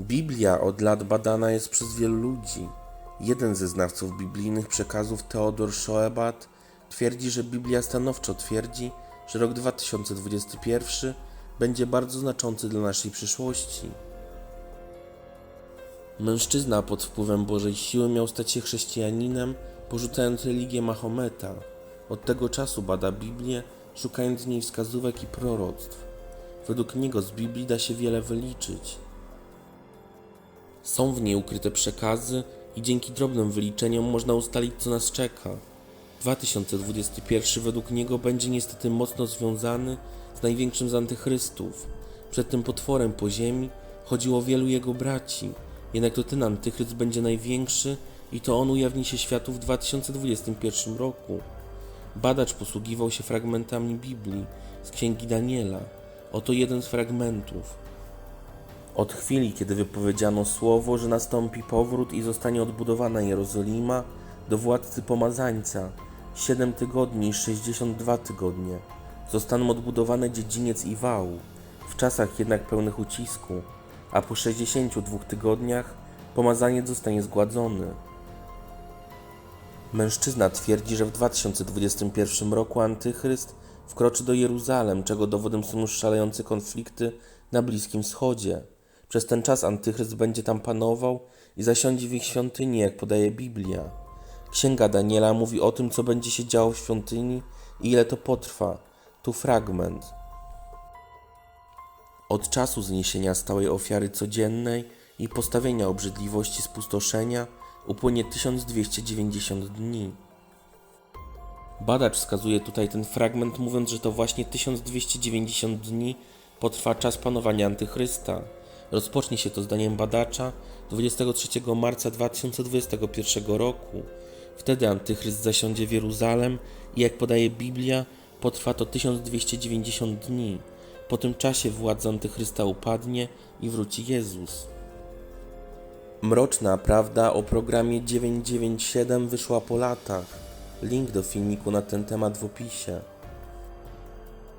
Biblia od lat badana jest przez wielu ludzi. Jeden ze znawców biblijnych przekazów, Theodor Schoebat, twierdzi, że Biblia stanowczo twierdzi, że rok 2021 będzie bardzo znaczący dla naszej przyszłości. Mężczyzna pod wpływem Bożej siły miał stać się chrześcijaninem, porzucając religię Mahometa. Od tego czasu bada Biblię, szukając w niej wskazówek i proroctw. Według niego z Biblii da się wiele wyliczyć. Są w niej ukryte przekazy i dzięki drobnym wyliczeniom można ustalić, co nas czeka. 2021 według niego będzie niestety mocno związany z największym z antychrystów. Przed tym potworem po ziemi chodziło wielu jego braci, jednak to ten antychryst będzie największy i to on ujawni się światu w 2021 roku. Badacz posługiwał się fragmentami Biblii z księgi Daniela. Oto jeden z fragmentów. Od chwili, kiedy wypowiedziano słowo, że nastąpi powrót i zostanie odbudowana Jerozolima do władcy pomazańca, 7 tygodni i 62 tygodnie, zostaną odbudowane dziedziniec i wał, w czasach jednak pełnych ucisku, a po 62 tygodniach pomazaniec zostanie zgładzony. Mężczyzna twierdzi, że w 2021 roku Antychryst wkroczy do Jeruzalem, czego dowodem są już szalejące konflikty na Bliskim Wschodzie. Przez ten czas Antychryst będzie tam panował i zasiądzie w ich świątyni, jak podaje Biblia. Księga Daniela mówi o tym, co będzie się działo w świątyni i ile to potrwa. Tu fragment. Od czasu zniesienia stałej ofiary codziennej i postawienia obrzydliwości spustoszenia upłynie 1290 dni. Badacz wskazuje tutaj ten fragment, mówiąc, że to właśnie 1290 dni potrwa czas panowania Antychrysta. Rozpocznie się to zdaniem badacza 23 marca 2021 roku. Wtedy Antychryst zasiądzie w Jeruzalem i jak podaje Biblia, potrwa to 1290 dni. Po tym czasie władza Antychrysta upadnie i wróci Jezus. Mroczna prawda o programie 997 wyszła po latach. Link do filmiku na ten temat w opisie.